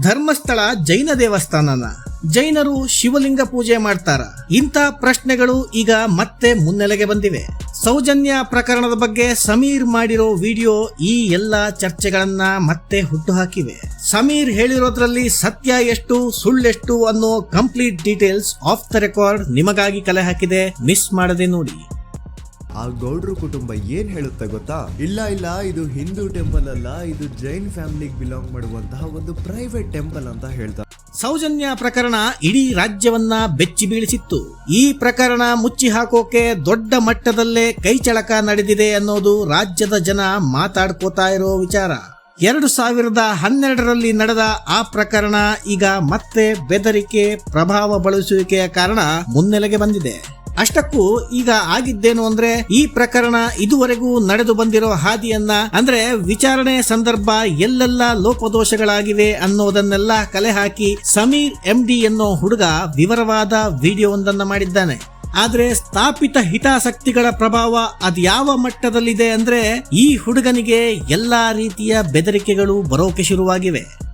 ಧರ್ಮಸ್ಥಳ ಜೈನ ದೇವಸ್ಥಾನನ. ಜೈನರು ಶಿವಲಿಂಗ ಪೂಜೆ ಮಾಡ್ತಾರ. ಇಂಥ ಪ್ರಶ್ನೆಗಳು ಈಗ ಮತ್ತೆ ಮುನ್ನೆಲೆಗೆ ಬಂದಿವೆ. ಸೌಜನ್ಯ ಪ್ರಕರಣದ ಬಗ್ಗೆ ಸಮೀರ್ ಮಾಡಿರೋ ವಿಡಿಯೋ ಈ ಎಲ್ಲ ಚರ್ಚೆಗಳನ್ನ ಮತ್ತೆ ಹುಟ್ಟುಹಾಕಿವೆ. ಸಮೀರ್ ಹೇಳಿರೋದ್ರಲ್ಲಿ ಸತ್ಯ ಎಷ್ಟು, ಸುಳ್ಳೆಷ್ಟು ಅನ್ನೋ complete details of the record ನಿಮಗಾಗಿ ಕಲೆ ಹಾಕಿದೆ. ಮಿಸ್ ಮಾಡದೆ ನೋಡಿ. ಆ ಗೌಡ್ರು ಕುಟುಂಬ ಏನ್ ಹೇಳುತ್ತೆ ಗೊತ್ತಾ? ಇಲ್ಲ ಇಲ್ಲ, ಇದು ಹಿಂದೂ ಟೆಂಪಲ್ ಅಲ್ಲ, ಇದು ಜೈನ್ ಫ್ಯಾಮಿಲಿಗೆ ಬಿಲಾಂಗ್ ಮಾಡುವಂತಹ ಒಂದು ಪ್ರೈವೇಟ್ ಟೆಂಪಲ್ ಅಂತ ಹೇಳ್ತಾರೆ. ಸೌಜನ್ಯ ಪ್ರಕರಣ ಇಡೀ ರಾಜ್ಯವನ್ನ ಬೆಚ್ಚಿ ಬೀಳಿಸಿತ್ತು. ಈ ಪ್ರಕರಣ ಮುಚ್ಚಿ ಹಾಕೋಕೆ ದೊಡ್ಡ ಮಟ್ಟದಲ್ಲೇ ಕೈಚಳಕ ನಡೆದಿದೆ ಅನ್ನೋದು ರಾಜ್ಯದ ಜನ ಮಾತಾಡ್ಕೋತಾ ಇರೋ ವಿಚಾರ. ಎರಡು ಸಾವಿರದ ಹನ್ನೆರಡರಲ್ಲಿ ನಡೆದ ಆ ಪ್ರಕರಣ ಈಗ ಮತ್ತೆ ಬೆದರಿಕೆ, ಪ್ರಭಾವ ಬಳಸುವಿಕೆಯ ಕಾರಣ ಮುನ್ನೆಲೆಗೆ ಬಂದಿದೆ. ಅಷ್ಟಕ್ಕೂ ಈಗ ಆಗಿದ್ದೇನು ಅಂದ್ರೆ ಈ ಪ್ರಕರಣ ಇದುವರೆಗೂ ನಡೆದು ಬಂದಿರೋ ಹಾದಿಯನ್ನ ಅಂದ್ರೆ ವಿಚಾರಣೆ ಸಂದರ್ಭ ಎಲ್ಲೆಲ್ಲ ಲೋಪದೋಷಗಳಾಗಿವೆ ಅನ್ನೋದನ್ನೆಲ್ಲ ಕಲೆ ಹಾಕಿ ಸಮೀರ್ ಎಂ ಡಿ ಎನ್ನೋ ಹುಡುಗ ವಿವರವಾದ ವಿಡಿಯೋವೊಂದನ್ನ ಮಾಡಿದ್ದಾನೆ. ಆದ್ರೆ ಸ್ಥಾಪಿತ ಹಿತಾಸಕ್ತಿಗಳ ಪ್ರಭಾವ ಅದ್ಯಾವ ಮಟ್ಟದಲ್ಲಿದೆ ಅಂದ್ರೆ ಈ ಹುಡುಗನಿಗೆ ಎಲ್ಲಾ ರೀತಿಯ ಬೆದರಿಕೆಗಳು ಬರೋಕೆ ಶುರುವಾಗಿವೆ.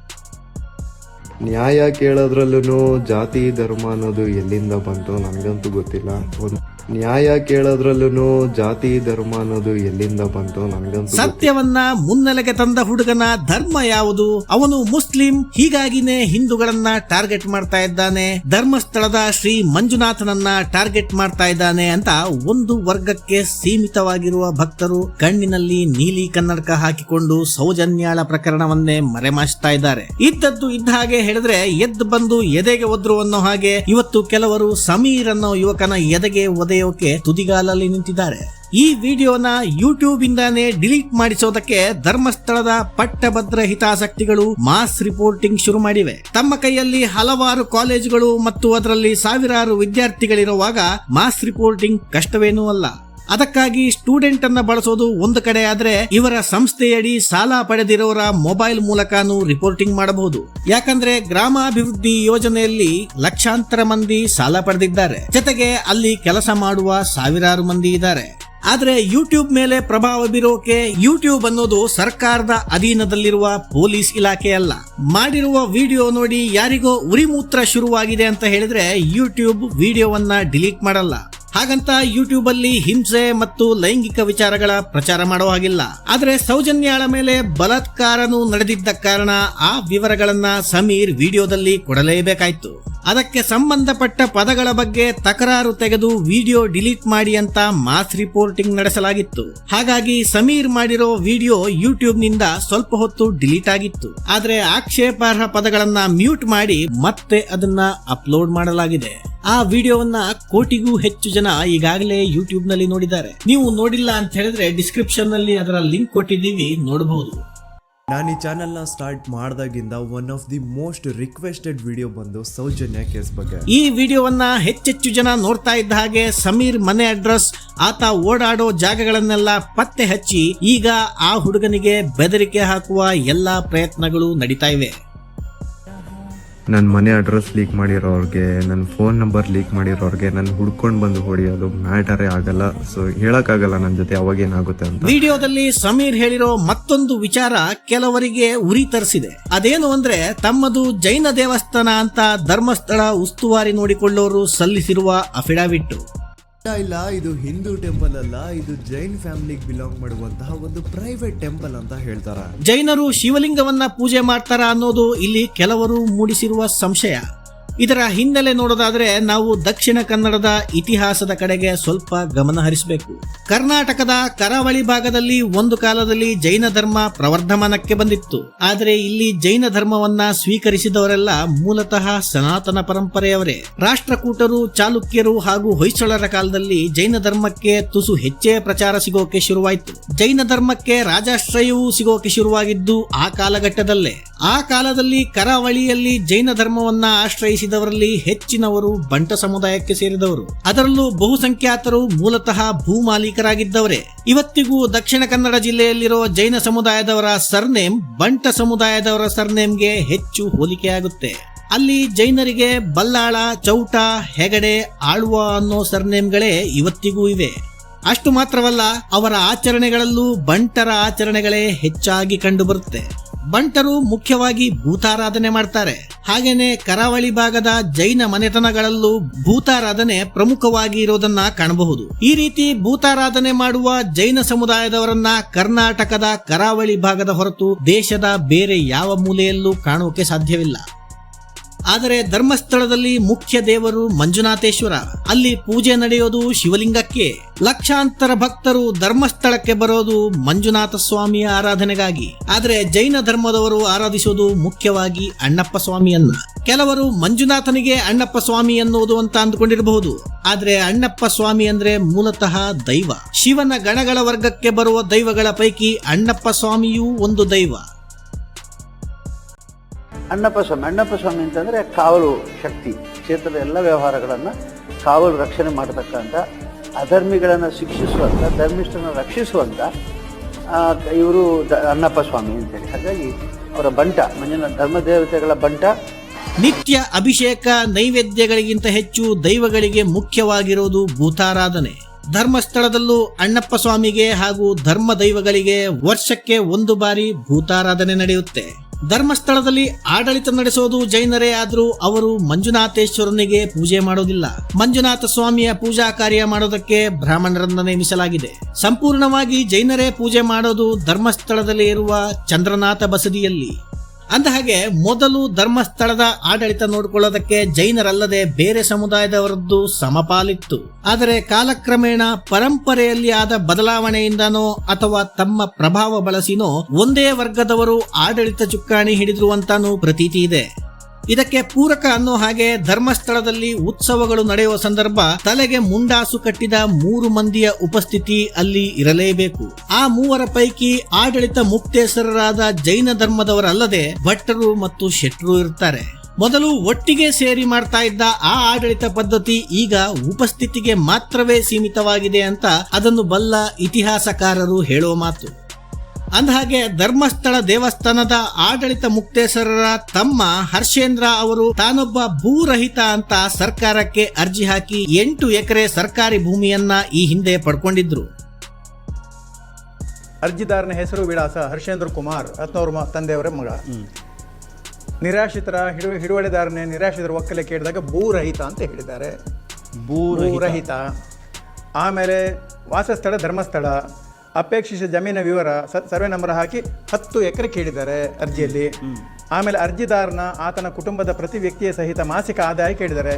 ನ್ಯಾಯ ಕೇಳೋದ್ರಲ್ಲೂ ಜಾತಿ ಧರ್ಮ ಅನ್ನೋದು ಎಲ್ಲಿಂದ ಬಂತು ನನಗಂತೂ ಗೊತ್ತಿಲ್ಲ. ಒಂದು ನ್ಯಾಯ ಕೇಳೋದ್ರಲ್ಲೂ ಜಾತಿ, ಧರ್ಮ ಅನ್ನೋದು ಎಲ್ಲಿಂದ ಬಂತು ನನಗಂತೂ ಸತ್ಯವನ್ನ ಮುನ್ನೆಲೆಗೆ ತಂದ ಹುಡುಗನ ಧರ್ಮ ಯಾವುದು? ಅವನು ಮುಸ್ಲಿಂ, ಹೀಗಾಗಿನೇ ಹಿಂದೂಗಳನ್ನ ಟಾರ್ಗೆಟ್ ಮಾಡ್ತಾ ಇದ್ದಾನೆ. ಧರ್ಮಸ್ಥಳದ ಶ್ರೀ ಮಂಜುನಾಥನನ್ನ ಟಾರ್ಗೆಟ್ ಮಾಡ್ತಾ ಇದ್ದಾನೆ ಅಂತ ಒಂದು ವರ್ಗಕ್ಕೆ ಸೀಮಿತವಾಗಿರುವ ಭಕ್ತರು ಕಣ್ಣಿನಲ್ಲಿ ನೀಲಿ ಕನ್ನಡಕ ಹಾಕಿಕೊಂಡು ಸೌಜನ್ಯಾಳ ಪ್ರಕರಣವನ್ನೇ ಮರೆಮಾಚ್ತಾ ಇದ್ದಾರೆ. ಇದ್ದದ್ದು ಇದ್ದ ಹಾಗೆ ಹೇಳಿದ್ರೆ ಎದ್ದು ಬಂದು ಎದೆಗೆ ಒದ್ರು ಅನ್ನೋ ಹಾಗೆ ಇವತ್ತು ಕೆಲವರು ಸಮೀರ್ ಅನ್ನೋ ಯುವಕನ ಎದೆಗೆ ಒದೆಯೋಕೆ ತುದಿಗಾಲಲ್ಲಿ ನಿಂತಿದ್ದಾರೆ. ಈ ವಿಡಿಯೋನ ಯೂಟ್ಯೂಬ್ ಇಂದಾನೇ ಡಿಲೀಟ್ ಮಾಡಿಸೋದಕ್ಕೆ ಧರ್ಮಸ್ಥಳದ ಪಟ್ಟಭದ್ರ ಹಿತಾಸಕ್ತಿಗಳು ಮಾಸ್ ರಿಪೋರ್ಟಿಂಗ್ ಶುರು ಮಾಡಿವೆ. ತಮ್ಮ ಕೈಯಲ್ಲಿ ಹಲವಾರು ಕಾಲೇಜುಗಳು ಮತ್ತು ಅದರಲ್ಲಿ ಸಾವಿರಾರು ವಿದ್ಯಾರ್ಥಿಗಳಿರುವಾಗ ಮಾಸ್ ರಿಪೋರ್ಟಿಂಗ್ ಕಷ್ಟವೇನೂ ಅಲ್ಲ. ಅದಕ್ಕಾಗಿ ಸ್ಟೂಡೆಂಟ್ ಅನ್ನ ಬಳಸೋದು ಒಂದು ಕಡೆ ಆದ್ರೆ ಇವರ ಸಂಸ್ಥೆಯಡಿ ಸಾಲ ಪಡೆದಿರೋರ ಮೊಬೈಲ್ ಮೂಲಕನೂ ರಿಪೋರ್ಟಿಂಗ್ ಮಾಡಬಹುದು. ಯಾಕಂದ್ರೆ ಗ್ರಾಮಾಭಿವೃದ್ಧಿ ಯೋಜನೆಯಲ್ಲಿ ಲಕ್ಷಾಂತರ ಮಂದಿ ಸಾಲ ಪಡೆದಿದ್ದಾರೆ. ಜೊತೆಗೆ ಅಲ್ಲಿ ಕೆಲಸ ಮಾಡುವ ಸಾವಿರಾರು ಮಂದಿ ಇದ್ದಾರೆ. ಆದ್ರೆ ಯೂಟ್ಯೂಬ್ ಮೇಲೆ ಪ್ರಭಾವ ಬೀರೋಕೆ ಯೂಟ್ಯೂಬ್ ಅನ್ನೋದು ಸರ್ಕಾರದ ಅಧೀನದಲ್ಲಿರುವ ಪೊಲೀಸ್ ಇಲಾಖೆ ಅಲ್ಲ. ಮಾಡಿರುವ ವಿಡಿಯೋ ನೋಡಿ ಯಾರಿಗೋ ಉರಿಮೂತ್ರ ಶುರುವಾಗಿದೆ ಅಂತ ಹೇಳಿದ್ರೆ ಯೂಟ್ಯೂಬ್ ವಿಡಿಯೋವನ್ನ ಡಿಲೀಟ್ ಮಾಡಲ್ಲ. ಹಾಗಂತ ಯೂಟ್ಯೂಬ್ ಅಲ್ಲಿ ಹಿಂಸೆ ಮತ್ತು ಲೈಂಗಿಕ ವಿಚಾರಗಳ ಪ್ರಚಾರ ಮಾಡೋ ಹಾಗಿಲ್ಲ. ಆದ್ರೆ ಸೌಜನ್ಯಾಳ ಮೇಲೆ ಬಲಾತ್ಕಾರನು ನಡೆದಿದ್ದ ಕಾರಣ ಆ ವಿವರಗಳನ್ನ ಸಮೀರ್ ವಿಡಿಯೋದಲ್ಲಿ ಕೊಡಲೇಬೇಕಾಯ್ತು ಅದಕ್ಕೆ ಸಂಬಂಧಪಟ್ಟ ಪದಗಳ ಬಗ್ಗೆ ತಕರಾರು ತೆಗೆದು ವಿಡಿಯೋ ಡಿಲೀಟ್ ಮಾಡಿ ಅಂತ ಮಾಸ್ ರಿಪೋರ್ಟಿಂಗ್ ನಡೆಸಲಾಗಿತ್ತು. ಹಾಗಾಗಿ ಸಮೀರ್ ಮಾಡಿರೋ ವಿಡಿಯೋ ಯೂಟ್ಯೂಬ್ನಿಂದ ಸ್ವಲ್ಪ ಹೊತ್ತು ಡಿಲೀಟ್ ಆಗಿತ್ತು. ಆದ್ರೆ ಆಕ್ಷೇಪಾರ್ಹ ಪದಗಳನ್ನ ಮ್ಯೂಟ್ ಮಾಡಿ ಮತ್ತೆ ಅದನ್ನ ಅಪ್ಲೋಡ್ ಮಾಡಲಾಗಿದೆ. ಆ ವಿಡಿಯೋವನ್ನ ಕೋಟಿಗೂ ಹೆಚ್ಚು ಜನ ಈಗಾಗಲೇ ಯೂಟ್ಯೂಬ್ನಲ್ಲಿ ನೋಡಿದ್ದಾರೆ. ನೀವು ನೋಡಿಲ್ಲ ಅಂತ ಹೇಳಿದ್ರೆ ಡಿಸ್ಕ್ರಿಪ್ಷನ್ನಲ್ಲಿ ಅದರ ಲಿಂಕ್ ಕೊಟ್ಟಿದ್ದೀವಿ ನೋಡಬಹುದು ನಾನು ಈ ಚಾನೆಲ್ನ start ಮಾಡಿದಾಗಿಂದ one of the most requested video ಬಂದು ಸೌಜನ್ಯ ಕೇಸ್ ಬಗ್ಗೆ. ಈ ವಿಡಿಯೋವನ್ನ ಹೆಚ್ಚೆಚ್ಚು ಜನ ನೋಡ್ತಾ ಇದ್ದ ಹಾಗೆ ಸಮೀರ್ ಮನೆ ಅಡ್ರೆಸ್ ಆತ ಓಡಾಡೋ ಜಾಗಗಳನ್ನೆಲ್ಲ ಪತ್ತೆ ಹಚ್ಚಿ ಈಗ ಆ ಹುಡುಗನಿಗೆ ಬೆದರಿಕೆ ಹಾಕುವ ಎಲ್ಲಾ ಪ್ರಯತ್ನಗಳು ನಡೀತಾ ಇವೆ. ನನ್ನ ಮನೆ ಅಡ್ರೆಸ್ ಲೀಕ್ ಮಾಡಿರೋರಿಗೆ ನನ್ನ ಫೋನ್ ನಂಬರ್ ಲೀಕ್ ಮಾಡಿರೋರಿಗೆ ನನ್ನ ಹುಡ್ಕೊಂಡು ಬಂದು ಹೊಡಿಯೋದು ಮ್ಯಾಟರೇ ಆಗಲ್ಲ. ಸೊ ಹೇಳಕ್ಕಾಗಲ್ಲ ನನ್ನ ಜೊತೆ, ಅವಾಗ ಏನಾಗುತ್ತೆ ಅಂತ. ವಿಡಿಯೋದಲ್ಲಿ ಸಮೀರ್ ಹೇಳಿರೋ ಮತ್ತೊಂದು ವಿಚಾರ ಕೆಲವರಿಗೆ ಉರಿ ತರಿಸಿದೆ. ಅದೇನು ಅಂದ್ರೆ, ತಮ್ಮದು ಜೈನ ದೇವಸ್ಥಾನ ಅಂತ ಧರ್ಮಸ್ಥಳ ಉಸ್ತುವಾರಿ ನೋಡಿಕೊಳ್ಳೋರು ಸಲ್ಲಿಸಿರುವ ಅಫಿಡವಿಟ್ ಇಲ್ಲ. ಇದು ಹಿಂದೂ ಟೆಂಪಲ್ ಅಲ್ಲ, ಇದು ಜೈನ್ ಫ್ಯಾಮಿಲಿಗೆ ಬಿಲಾಂಗ್ ಮಾಡುವಂತಹ ಒಂದು ಪ್ರೈವೇಟ್ ಟೆಂಪಲ್ ಅಂತ ಹೇಳ್ತಾರೆ. ಜೈನರು ಶಿವಲಿಂಗವನ್ನ ಪೂಜೆ ಮಾಡ್ತಾರ ಅನ್ನೋದು ಇಲ್ಲಿ ಕೆಲವರು ಮೂಡಿಸಿರುವ ಸಂಶಯ. ಇದರ ಹಿನ್ನೆಲೆ ನೋಡೋದಾದ್ರೆ ನಾವು ದಕ್ಷಿಣ ಕನ್ನಡದ ಇತಿಹಾಸದ ಕಡೆಗೆ ಸ್ವಲ್ಪ ಗಮನ ಹರಿಸಬೇಕು. ಕರ್ನಾಟಕದ ಕರಾವಳಿ ಭಾಗದಲ್ಲಿ ಒಂದು ಕಾಲದಲ್ಲಿ ಜೈನ ಧರ್ಮ ಪ್ರವರ್ಧಮಾನಕ್ಕೆ ಬಂದಿತ್ತು. ಆದರೆ ಇಲ್ಲಿ ಜೈನ ಧರ್ಮವನ್ನ ಸ್ವೀಕರಿಸಿದವರೆಲ್ಲ ಮೂಲತಃ ಸನಾತನ ಪರಂಪರೆಯವರೇ. ರಾಷ್ಟ್ರಕೂಟರು, ಚಾಲುಕ್ಯರು ಹಾಗೂ ಹೊಯ್ಸಳರ ಕಾಲದಲ್ಲಿ ಜೈನ ಧರ್ಮಕ್ಕೆ ತುಸು ಹೆಚ್ಚೇ ಪ್ರಚಾರ ಸಿಗೋಕೆ ಶುರುವಾಯಿತು. ಜೈನ ಧರ್ಮಕ್ಕೆ ರಾಜಾಶ್ರಯವೂ ಸಿಗೋಕೆ ಶುರುವಾಗಿದ್ದು ಆ ಕಾಲಘಟ್ಟದಲ್ಲೇ. ಆ ಕಾಲದಲ್ಲಿ ಕರಾವಳಿಯಲ್ಲಿ ಜೈನ ಧರ್ಮವನ್ನ ಆಶ್ರಯಿಸಿದವರಲ್ಲಿ ಹೆಚ್ಚಿನವರು ಬಂಟ ಸಮುದಾಯಕ್ಕೆ ಸೇರಿದವರು. ಅದರಲ್ಲೂ ಬಹುಸಂಖ್ಯಾತರು ಮೂಲತಃ ಭೂಮಾಲೀಕರಾಗಿದ್ದವರೇ ಇವತ್ತಿಗೂ ದಕ್ಷಿಣ ಕನ್ನಡ ಜಿಲ್ಲೆಯಲ್ಲಿರೋ ಜೈನ ಸಮುದಾಯದವರ ಸರ್ನೇಮ್ ಬಂಟ ಸಮುದಾಯದವರ ಸರ್ನೇಮ್ಗೆ ಹೆಚ್ಚು ಹೋಲಿಕೆಯಾಗುತ್ತೆ. ಅಲ್ಲಿ ಜೈನರಿಗೆ ಬಲ್ಲಾಳ, ಚೌಟ, ಹೆಗಡೆ, ಆಳ್ವ ಅನ್ನೋ ಸರ್ನೇಮ್ಗಳೇ ಇವತ್ತಿಗೂ ಇವೆ. ಅಷ್ಟು ಮಾತ್ರವಲ್ಲ, ಅವರ ಆಚರಣೆಗಳಲ್ಲೂ ಬಂಟರ ಆಚರಣೆಗಳೇ ಹೆಚ್ಚಾಗಿ ಕಂಡುಬರುತ್ತೆ. ಬಂಟರು ಮುಖ್ಯವಾಗಿ ಭೂತಾರಾಧನೆ ಮಾಡ್ತಾರೆ. ಹಾಗೇನೆ ಕರಾವಳಿ ಭಾಗದ ಜೈನ ಮನೆತನಗಳಲ್ಲೂ ಭೂತಾರಾಧನೆ ಪ್ರಮುಖವಾಗಿ ಇರೋದನ್ನ ಕಾಣಬಹುದು. ಈ ರೀತಿ ಭೂತಾರಾಧನೆ ಮಾಡುವ ಜೈನ ಸಮುದಾಯದವರನ್ನ ಕರ್ನಾಟಕದ ಕರಾವಳಿ ಭಾಗದ ಹೊರತು ದೇಶದ ಬೇರೆ ಯಾವ ಮೂಲೆಯಲ್ಲೂ ಕಾಣೋಕೆ ಸಾಧ್ಯವಿಲ್ಲ. ಆದರೆ ಧರ್ಮಸ್ಥಳದಲ್ಲಿ ಮುಖ್ಯ ದೇವರು ಮಂಜುನಾಥೇಶ್ವರ. ಅಲ್ಲಿ ಪೂಜೆ ನಡೆಯೋದು ಶಿವಲಿಂಗಕ್ಕೆ. ಲಕ್ಷಾಂತರ ಭಕ್ತರು ಧರ್ಮಸ್ಥಳಕ್ಕೆ ಬರೋದು ಮಂಜುನಾಥ ಸ್ವಾಮಿಯ ಆರಾಧನೆಗಾಗಿ. ಆದರೆ ಜೈನ ಧರ್ಮದವರು ಆರಾಧಿಸೋದು ಮುಖ್ಯವಾಗಿ ಅಣ್ಣಪ್ಪ ಸ್ವಾಮಿಯನ್ನ. ಕೆಲವರು ಮಂಜುನಾಥನಿಗೆ ಅಣ್ಣಪ್ಪ ಸ್ವಾಮಿ ಎನ್ನುವುದು ಅಂತ ಅಂದುಕೊಂಡಿರಬಹುದು. ಆದ್ರೆ ಅಣ್ಣಪ್ಪ ಸ್ವಾಮಿ ಅಂದ್ರೆ ಮೂಲತಃ ದೈವ. ಶಿವನ ಗಣಗಳ ವರ್ಗಕ್ಕೆ ಬರುವ ದೈವಗಳ ಪೈಕಿ ಅಣ್ಣಪ್ಪ ಸ್ವಾಮಿಯೂ ಒಂದು ದೈವ. ಅಣ್ಣಪ್ಪ ಸ್ವಾಮಿ ಅಣ್ಣಪ್ಪ ಸ್ವಾಮಿ ಅಂತಂದರೆ ಕಾವಲು ಶಕ್ತಿ, ಕ್ಷೇತ್ರದ ಎಲ್ಲ ವ್ಯವಹಾರಗಳನ್ನು ಕಾವಲು ರಕ್ಷಣೆ ಮಾಡತಕ್ಕಂಥ, ಅಧರ್ಮಿಗಳನ್ನು ಶಿಕ್ಷಿಸುವಂಥ ಧರ್ಮಿಷ್ಠರನ್ನು ರಕ್ಷಿಸುವಂಥ ಇವರು ಅಣ್ಣಪ್ಪ ಸ್ವಾಮಿ ಅಂತೇಳಿ. ಹಾಗಾಗಿ ಅವರ ಬಂಟ, ಮಂಜುನಾಥ ಧರ್ಮ ದೇವತೆಗಳ ಬಂಟ. ನಿತ್ಯ ಅಭಿಷೇಕ ನೈವೇದ್ಯಗಳಿಗಿಂತ ಹೆಚ್ಚು ದೈವಗಳಿಗೆ ಮುಖ್ಯವಾಗಿರೋದು ಭೂತಾರಾಧನೆ. ಧರ್ಮಸ್ಥಳದಲ್ಲೂ ಅಣ್ಣಪ್ಪ ಸ್ವಾಮಿಗೆ ಹಾಗೂ ಧರ್ಮ ದೈವಗಳಿಗೆ ವರ್ಷಕ್ಕೆ ಒಂದು ಬಾರಿ ಭೂತಾರಾಧನೆ ನಡೆಯುತ್ತೆ. ಧರ್ಮಸ್ಥಳದಲ್ಲಿ ಆಡಳಿತ ನಡೆಸೋದು ಜೈನರೇ ಆದರೂ ಅವರು ಮಂಜುನಾಥೇಶ್ವರನಿಗೆ ಪೂಜೆ ಮಾಡೋದಿಲ್ಲ. ಮಂಜುನಾಥ ಸ್ವಾಮಿಯ ಪೂಜಾ ಕಾರ್ಯ ಮಾಡೋದಕ್ಕೆ ಬ್ರಾಹ್ಮಣರನ್ನ ನೇಮಿಸಲಾಗಿದೆ. ಸಂಪೂರ್ಣವಾಗಿ ಜೈನರೇ ಪೂಜೆ ಮಾಡೋದು ಧರ್ಮಸ್ಥಳದಲ್ಲಿ ಇರುವ ಚಂದ್ರನಾಥ ಬಸದಿಯಲ್ಲಿ. ಅಂದಹಾಗೆ ಮೊದಲು ಧರ್ಮಸ್ಥಳದ ಆಡಳಿತ ನೋಡಿಕೊಳ್ಳೋದಕ್ಕೆ ಜೈನರಲ್ಲದೆ ಬೇರೆ ಸಮುದಾಯದವರದ್ದು ಸಮಪಾಲಿತ್ತು. ಆದರೆ ಕಾಲಕ್ರಮೇಣ ಪರಂಪರೆಯಲ್ಲಿ ಆದ ಬದಲಾವಣೆಯಿಂದನೋ ಅಥವಾ ತಮ್ಮ ಪ್ರಭಾವ ಬಳಸಿನೋ ಒಂದೇ ವರ್ಗದವರು ಆಡಳಿತ ಚುಕ್ಕಾಣಿ ಹಿಡಿದಿರುವಂತಾನೂ ಪ್ರತೀತಿ ಇದೆ. ಇದಕ್ಕೆ ಪೂರಕ ಅನ್ನೋ ಹಾಗೆ ಧರ್ಮಸ್ಥಳದಲ್ಲಿ ಉತ್ಸವಗಳು ನಡೆಯುವ ಸಂದರ್ಭ ತಲೆಗೆ ಮುಂಡಾಸು ಕಟ್ಟಿದ ಮೂರು ಮಂದಿಯ ಉಪಸ್ಥಿತಿ ಅಲ್ಲಿ ಇರಲೇಬೇಕು. ಆ ಮೂವರ ಪೈಕಿ ಆಡಳಿತ ಮುಕ್ತೇಸರರಾದ ಜೈನ ಧರ್ಮದವರಲ್ಲದೆ ಭಟ್ಟರು ಮತ್ತು ಶೆಟ್ರು ಇರ್ತಾರೆ. ಮೊದಲು ಒಟ್ಟಿಗೆ ಸೇರಿ ಮಾಡ್ತಾ ಇದ್ದ ಆ ಆಡಳಿತ ಪದ್ಧತಿ ಈಗ ಉಪಸ್ಥಿತಿಗೆ ಮಾತ್ರವೇ ಸೀಮಿತವಾಗಿದೆ ಅಂತ ಅದನ್ನು ಬಲ್ಲ ಇತಿಹಾಸಕಾರರು ಹೇಳೋ ಮಾತು. ಅಂದಹಾಗೆ ಧರ್ಮಸ್ಥಳ ದೇವಸ್ಥಾನದ ಆಡಳಿತ ಮುಕ್ತೇಸರರ ತಮ್ಮ ಹರ್ಷೇಂದ್ರ ಅವರು ತಾನೊಬ್ಬ ಭೂರಹಿತ ಅಂತ ಸರ್ಕಾರಕ್ಕೆ ಅರ್ಜಿ ಹಾಕಿ ಎಂಟು ಎಕರೆ ಸರ್ಕಾರಿ ಭೂಮಿಯನ್ನ ಈ ಹಿಂದೆ ಪಡ್ಕೊಂಡಿದ್ರು. ಅರ್ಜಿದಾರನ ಹೆಸರು ವಿಳಾಸ ಹರ್ಷೇಂದ್ರ ಕುಮಾರ್ ಹತ್ನವ್ರ ಮ ತಂದೆಯವರ ಮಗ. ನಿರಾಶ್ರಿತರ ಹಿಡು ಹಿಡುವಳಿದಾರನೇ ನಿರಾಶ್ರಿತರ ಒಕ್ಕಲೆ ಕೇಳಿದಾಗ ಭೂರಹಿತ ಅಂತ ಹೇಳಿದ್ದಾರೆ. ಭೂರಹಿತ. ಆಮೇಲೆ ವಾಸಸ್ಥಳ ಧರ್ಮಸ್ಥಳ. ಅಪೇಕ್ಷಿತ ಜಮೀನ ವಿವರ ಸರ್ವೆ ನಂಬರ್ ಹಾಕಿ ಹತ್ತು ಎಕರೆ ಕೇಳಿದ್ದಾರೆ ಅರ್ಜಿಯಲ್ಲಿ. ಆಮೇಲೆ ಅರ್ಜಿದಾರನ ಆತನ ಕುಟುಂಬದ ಪ್ರತಿ ವ್ಯಕ್ತಿಯ ಸಹಿತ ಮಾಸಿಕ ಆದಾಯ ಕೇಳಿದ್ದಾರೆ.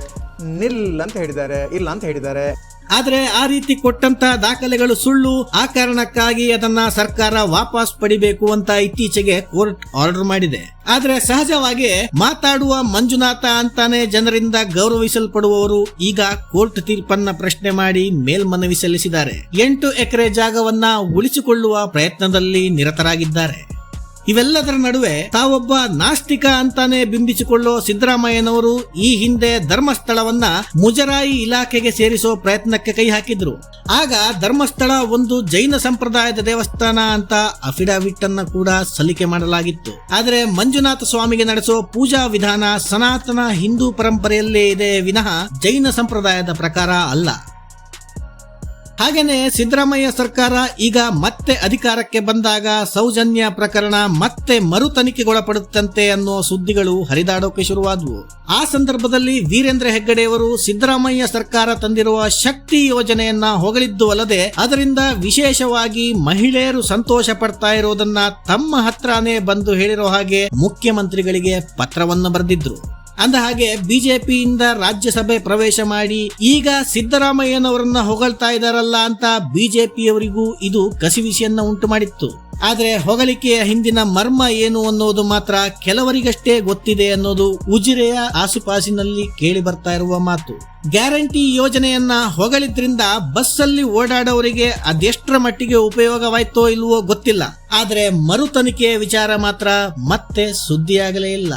ನಿಲ್ ಅಂತ ಹೇಳಿದ್ದಾರೆ, ಇಲ್ಲ ಅಂತ ಹೇಳಿದ್ದಾರೆ. ಆದ್ರೆ ಆ ರೀತಿ ಕೊಟ್ಟಂತ ದಾಖಲೆಗಳು ಸುಳ್ಳು, ಆ ಕಾರಣಕ್ಕಾಗಿ ಅದನ್ನ ಸರ್ಕಾರ ವಾಪಸ್ ಪಡಿಬೇಕು ಅಂತ ಇತ್ತೀಚೆಗೆ ಕೋರ್ಟ್ ಆರ್ಡರ್ ಮಾಡಿದೆ. ಆದ್ರೆ ಸಹಜವಾಗಿ ಮಾತಾಡುವ ಮಂಜುನಾಥ ಅಂತಾನೆ ಜನರಿಂದ ಗೌರವಿಸಲ್ಪಡುವವರು ಈಗ ಕೋರ್ಟ್ ತೀರ್ಪನ್ನ ಪ್ರಶ್ನೆ ಮಾಡಿ ಮೇಲ್ಮನವಿ ಸಲ್ಲಿಸಿದ್ದಾರೆ. ಎಂಟು ಎಕರೆ ಜಾಗವನ್ನ ಉಳಿಸಿಕೊಳ್ಳುವ ಪ್ರಯತ್ನದಲ್ಲಿ ನಿರತರಾಗಿದ್ದಾರೆ. ಇವೆಲ್ಲದರ ನಡುವೆ ತಾವೊಬ್ಬ ನಾಸ್ತಿಕ ಅಂತಾನೆ ಬಿಂಬಿಸಿಕೊಳ್ಳೋ ಸಿದ್ದರಾಮಯ್ಯನವರು ಈ ಹಿಂದೆ ಧರ್ಮಸ್ಥಳವನ್ನ ಮುಜರಾಯಿ ಇಲಾಖೆಗೆ ಸೇರಿಸೋ ಪ್ರಯತ್ನಕ್ಕೆ ಕೈ ಹಾಕಿದ್ರು. ಆಗ ಧರ್ಮಸ್ಥಳ ಒಂದು ಜೈನ ಸಂಪ್ರದಾಯದ ದೇವಸ್ಥಾನ ಅಂತ ಅಫಿಡವಿಟ್ ಅನ್ನ ಕೂಡ ಸಲ್ಲಿಕೆ ಮಾಡಲಾಗಿತ್ತು. ಆದರೆ ಮಂಜುನಾಥ ಸ್ವಾಮಿಗೆ ನಡೆಸೋ ಪೂಜಾ ವಿಧಾನ ಸನಾತನ ಹಿಂದೂ ಪರಂಪರೆಯಲ್ಲೇ ಇದೆ ವಿನಃ ಜೈನ ಸಂಪ್ರದಾಯದ ಪ್ರಕಾರ ಅಲ್ಲ. ಹಾಗೇನೆ ಸಿದ್ದರಾಮಯ್ಯ ಸರ್ಕಾರ ಈಗ ಮತ್ತೆ ಅಧಿಕಾರಕ್ಕೆ ಬಂದಾಗ ಸೌಜನ್ಯ ಪ್ರಕರಣ ಮತ್ತೆ ಮರು ತನಿಖೆಗೊಳಪಡುತ್ತಂತೆ ಅನ್ನೋ ಸುದ್ದಿಗಳು ಹರಿದಾಡೋಕೆ ಶುರುವಾದವು. ಆ ಸಂದರ್ಭದಲ್ಲಿ ವೀರೇಂದ್ರ ಹೆಗ್ಗಡೆಯವರು ಸಿದ್ದರಾಮಯ್ಯ ಸರ್ಕಾರ ತಂದಿರುವ ಶಕ್ತಿ ಯೋಜನೆಯನ್ನ ಹೊಗಳಿದ್ದು ಅಲ್ಲದೆ, ಅದರಿಂದ ವಿಶೇಷವಾಗಿ ಮಹಿಳೆಯರು ಸಂತೋಷ ಪಡ್ತಾ ಇರೋದನ್ನ ತಮ್ಮ ಹತ್ರನೇ ಬಂದು ಹೇಳಿರೋ ಹಾಗೆ ಮುಖ್ಯಮಂತ್ರಿಗಳಿಗೆ ಪತ್ರವನ್ನು ಬರೆದಿದ್ರು. ಅಂದ ಹಾಗೆ ಬಿಜೆಪಿಯಿಂದ ರಾಜ್ಯಸಭೆ ಪ್ರವೇಶ ಮಾಡಿ ಈಗ ಸಿದ್ದರಾಮಯ್ಯನವರನ್ನ ಹೊಗಳ್ತಾ ಇದಾರಲ್ಲ ಅಂತ ಬಿಜೆಪಿಯವರಿಗೂ ಇದು ಕಸಿವಿಸಿಯನ್ನ ಉಂಟು ಮಾಡಿತ್ತು. ಆದರೆ ಹೊಗಳಿಕೆಯ ಹಿಂದಿನ ಮರ್ಮ ಏನು ಅನ್ನೋದು ಮಾತ್ರ ಕೆಲವರಿಗಷ್ಟೇ ಗೊತ್ತಿದೆ ಅನ್ನೋದು ಉಜಿರೆಯ ಆಸುಪಾಸಿನಲ್ಲಿ ಕೇಳಿ ಬರ್ತಾ ಇರುವ ಮಾತು. ಗ್ಯಾರಂಟಿ ಯೋಜನೆಯನ್ನ ಹೊಗಳಿದ್ರಿಂದ ಬಸ್ಸಲ್ಲಿ ಓಡಾಡೋರಿಗೆ ಅದೆಷ್ಟರ ಮಟ್ಟಿಗೆ ಉಪಯೋಗವಾಯ್ತೋ ಇಲ್ವೋ ಗೊತ್ತಿಲ್ಲ. ಆದರೆ ಮರು ತನಿಖೆಯ ವಿಚಾರ ಮಾತ್ರ ಮತ್ತೆ ಸುದ್ದಿಯಾಗಲೇ ಇಲ್ಲ.